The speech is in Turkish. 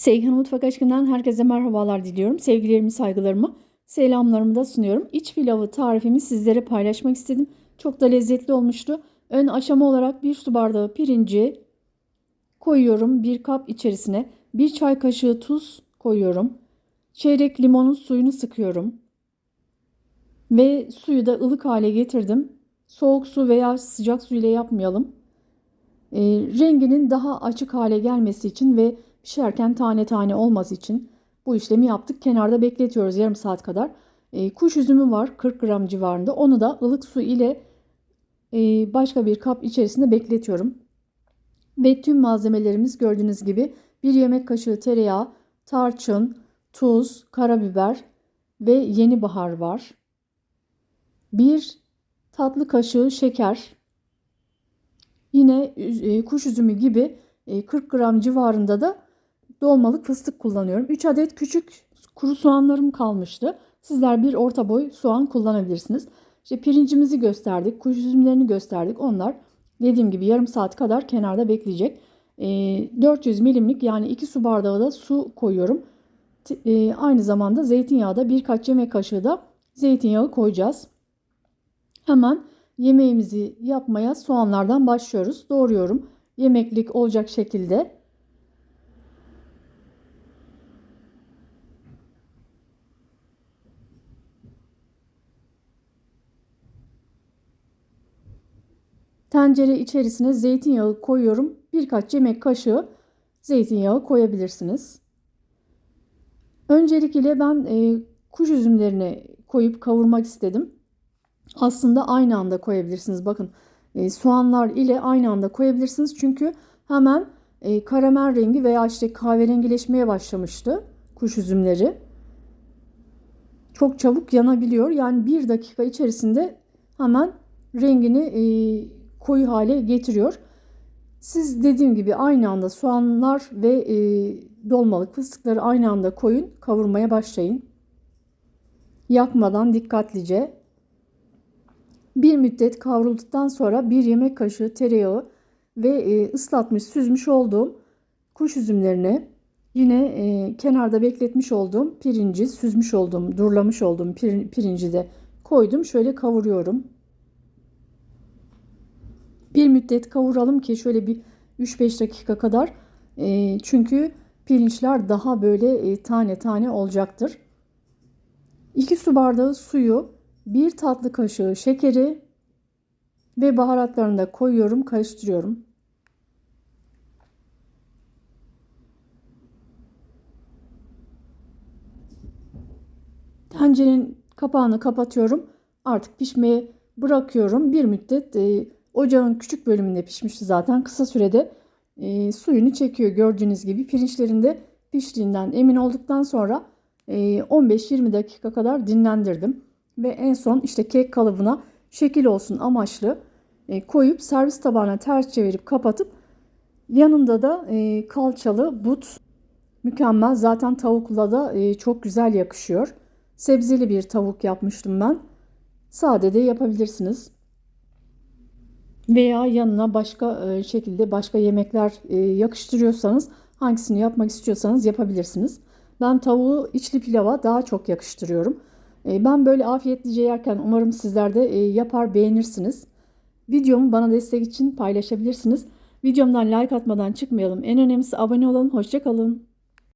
Seyhan Mutfak Aşkından herkese merhabalar diliyorum. Sevgilerimi, saygılarımı, selamlarımı da sunuyorum. İç pilavı tarifimi sizlere paylaşmak istedim. Çok da lezzetli olmuştu. Ön aşama olarak bir su bardağı pirinci koyuyorum. Bir kap içerisine bir çay kaşığı tuz koyuyorum. Çeyrek limonun suyunu sıkıyorum. Ve suyu da ılık hale getirdim. Soğuk su veya sıcak su ile yapmayalım. E, renginin daha açık hale gelmesi için ve pişerken tane tane olması için bu işlemi yaptık. Kenarda bekletiyoruz yarım saat kadar. E, kuş üzümü var 40 gram civarında. Onu da ılık su ile e, başka bir kap içerisinde bekletiyorum. Ve tüm malzemelerimiz gördüğünüz gibi bir yemek kaşığı tereyağı, tarçın, tuz, karabiber ve yeni bahar var. Bir tatlı kaşığı şeker, Yine e, kuş üzümü gibi 40 e, gram civarında da dolmalık fıstık kullanıyorum. 3 adet küçük kuru soğanlarım kalmıştı. Sizler bir orta boy soğan kullanabilirsiniz. İşte pirincimizi gösterdik, kuş üzümlerini gösterdik. Onlar dediğim gibi yarım saat kadar kenarda bekleyecek. 400 e, milimlik yani 2 su bardağı da su koyuyorum. Aynı zamanda zeytinyağı da birkaç yemek kaşığı da zeytinyağı koyacağız. Hemen yemeğimizi yapmaya soğanlardan başlıyoruz. Doğruyorum. Yemeklik olacak şekilde. Tencere içerisine zeytinyağı koyuyorum. Birkaç yemek kaşığı zeytinyağı koyabilirsiniz. Öncelikle ben e, kuş üzümlerini koyup kavurmak istedim aslında aynı anda koyabilirsiniz. Bakın e, soğanlar ile aynı anda koyabilirsiniz. Çünkü hemen e, karamel rengi veya işte kahverengileşmeye başlamıştı kuş üzümleri. Çok çabuk yanabiliyor. Yani bir dakika içerisinde hemen rengini e, koyu hale getiriyor. Siz dediğim gibi aynı anda soğanlar ve e, dolmalık fıstıkları aynı anda koyun. Kavurmaya başlayın. Yakmadan dikkatlice bir müddet kavrulduktan sonra bir yemek kaşığı tereyağı ve e, ıslatmış süzmüş olduğum kuş üzümlerini yine e, kenarda bekletmiş olduğum pirinci süzmüş olduğum durlamış olduğum pirinci de koydum. Şöyle kavuruyorum. Bir müddet kavuralım ki şöyle bir 3-5 dakika kadar e, çünkü pirinçler daha böyle tane tane olacaktır. 2 su bardağı suyu 1 tatlı kaşığı şekeri ve baharatlarını da koyuyorum, karıştırıyorum. Tencerenin kapağını kapatıyorum. Artık pişmeye bırakıyorum. Bir müddet e, ocağın küçük bölümünde pişmişti zaten. Kısa sürede e, suyunu çekiyor gördüğünüz gibi. Pirinçlerinde piştiğinden emin olduktan sonra e, 15-20 dakika kadar dinlendirdim ve en son işte kek kalıbına şekil olsun amaçlı e, koyup servis tabağına ters çevirip kapatıp yanında da e, kalçalı but mükemmel. Zaten tavukla da e, çok güzel yakışıyor. Sebzeli bir tavuk yapmıştım ben. Sade de yapabilirsiniz. Veya yanına başka e, şekilde başka yemekler e, yakıştırıyorsanız hangisini yapmak istiyorsanız yapabilirsiniz. Ben tavuğu içli pilava daha çok yakıştırıyorum. E, ben böyle afiyetlice yerken umarım sizler de yapar beğenirsiniz. Videomu bana destek için paylaşabilirsiniz. Videomdan like atmadan çıkmayalım. En önemlisi abone olun. Hoşçakalın.